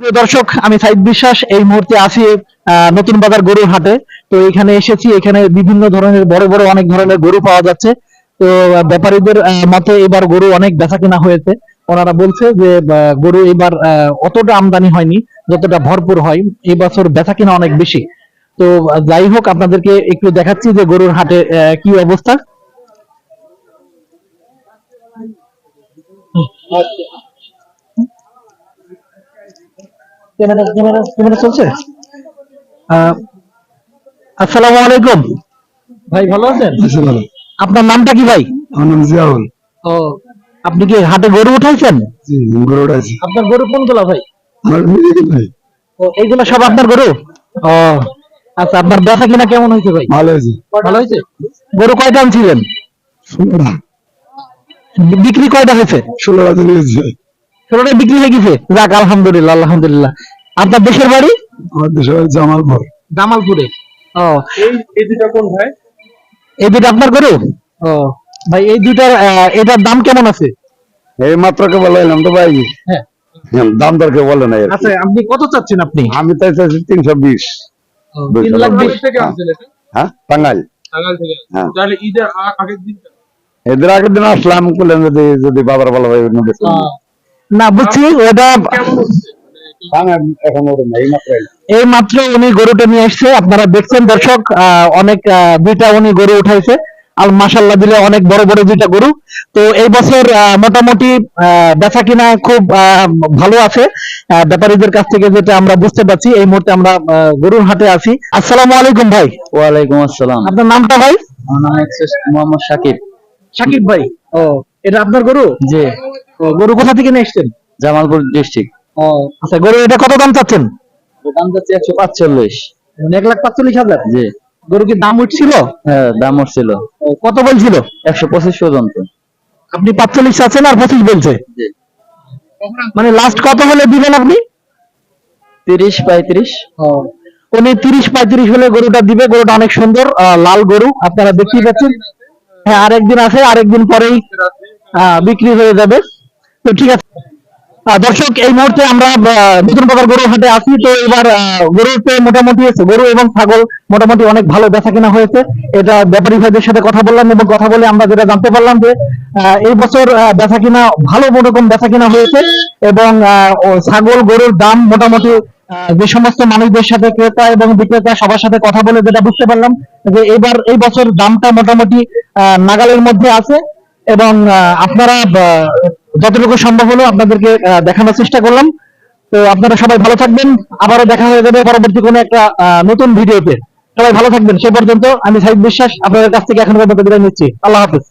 প্রিয় দর্শক, আমি সাইদ বিশ্বাস, এই মুহূর্তে আছি নতুন বাজার গরুর হাটে। তো এখানে এসেছি, এখানে বিভিন্ন ধরনের, বড় বড় অনেক ধরনের গরু পাওয়া যাচ্ছে। তো ব্যাপারীদের মতে এবার গরু অনেক বেচা কিনা হয়েছে। ওনারা বলছে যে গরু এবার অতটা আমদানি হয়নি, যতটা ভরপুর হয়, এই বছর বেচা কিনা অনেক বেশি। তো, যাই হোক, আপনাদেরকে একটু দেখাচ্ছি যে গরুর হাটে কি অবস্থা। ক্যামেরা ক্যামেরা ক্যামেরা চলছে? আসসালামু আলাইকুম। ভাই ভালো আছেন? ভালো। আপনার নামটা কি ভাই? আমার নাম জিয়াউল। ও আপনি কি হাটে গরু উঠাইছেন? জি গরু উঠাইছি। আপনার গরু কোনগুলা ভাই? আমার ভাই। ও এইগুলা সব আপনার গরু? ও আচ্ছা আপনার ব্যথা কিনা কেমন হয়েছে ভাই? ভালো হয়েছে। ভালো হয়েছে? গরু কয়টা আনছিলেন? বিক্রি কয়টা হয়েছে? ষোলোটা তো ষোলোটা বিক্রি হয়ে গেছে? যাক আলহামদুলিল্লাহ আলহামদুলিল্লাহ। আপনার দেশের বাড়ি? আমার দেশে বাড়ি জামালপুর। জামালপুরে। ও। এই এই দুটা কোন ভাই? এই দুটো আপনার গরু ও। ভাই এই দুটার এটার দাম কেমন আছে? এই মাত্র কে বললাম তো ভাই। হ্যাঁ। দাম দর কে বলে না আচ্ছা আপনি কত চাচ্ছেন আপনি? আমি তাই চাইছি তিনশো বিশ। তিন লাখ বিশ। থেকে আনছেন এটা? হ্যাঁ টাঙ্গাইল। টাঙ্গাইল থেকে? হ্যাঁ। তাহলে ঈদের আগের দিন এদের আগের দিন আসলাম করলেন যদি যদি বাবার ভালো ভাই না বুঝছি ওটা কেমন হচ্ছে এখন ওর নেই মাত্র এলাম। এই মাত্র উনি গরুটা নিয়ে এসছে। আপনারা দেখছেন দর্শক অনেক দুইটা উনি গরু উঠাইছে। আর মাসাল্লাহ দিলে অনেক বড় বড় দুইটা গরু। তো এই বছর মোটামুটি বেচা কিনা খুব আহ, ভালো আছে। ব্যাপারীদের কাছ থেকে যেটা আমরা বুঝতে পারছি এই মুহূর্তে আমরা গরুর হাটে আছি। আসসালামু আলাইকুম ভাই। ওয়ালাইকুম আসসালাম। আপনার নামটা ভাই? আমার নাম মোহাম্মদ সাকিব সাকিব ভাই। ও এটা আপনার গরু? জি। গরু কোথা থেকে নিয়ে এসছেন জামালপুর ডিস্ট্রিক্ট। ও আচ্ছা গরু এটা কত দাম চাচ্ছেন? দাম যাচ্ছে একশো পাঁচচল্লিশ। মানে এক লাখ পাঁচচল্লিশ হাজার? জি। গরু কি দাম উঠছিল? হ্যাঁ দাম উঠছিল। কত বলছিল? একশো পঁচিশ পর্যন্ত। আপনি পাঁচচল্লিশ আছেন আর পঁচিশ বলছে? মানে লাস্ট কত হলে দিবেন আপনি? তিরিশ পঁয়ত্রিশ। উনি তিরিশ পঁয়ত্রিশ হলে গরুটা দিবে। গরুটা অনেক সুন্দর লাল গরু। আপনারা দেখতেই পাচ্ছেন। হ্যাঁ আরেকদিন আছে আরেকদিন পরেই বিক্রি হয়ে যাবে। তো ঠিক আছে। দর্শক, এই মুহূর্তে আমরা নতুন প্রকার গরু হাটে আছি। তো এবার গরুতে মোটামুটি গরু এবং ছাগল মোটামুটি অনেক ভালো বেচা কেনা হয়েছে। এটা ব্যাপারী ভাইদের সাথে কথা বললাম এবং কথা বলে আমরা যেটা জানতে পারলাম যে এই বছর বেচা কিনা ভালো রকম বেচা কিনা হয়েছে এবং ছাগল, গরুর দাম মোটামুটি যে সমস্ত মানুষদের সাথে ক্রেতা এবং বিক্রেতা সবার সাথে কথা বলে যেটা বুঝতে পারলাম যে এবার এই বছর দামটা মোটামুটি নাগালের মধ্যে আছে। এবং আপনারা যতটুকু সম্ভব হলো আপনাদেরকে দেখানোর চেষ্টা করলাম। তো আপনারা সবাই ভালো থাকবেন। আবারও দেখা হয়ে যাবে পরবর্তী কোনো একটা নতুন ভিডিওতে। সবাই ভালো থাকবেন। সে পর্যন্ত আমি সাহিদ বিশ্বাস, আপনাদের কাছ থেকে এখন পর্যন্ত বিদায় নিচ্ছি। আল্লাহ হাফেজ।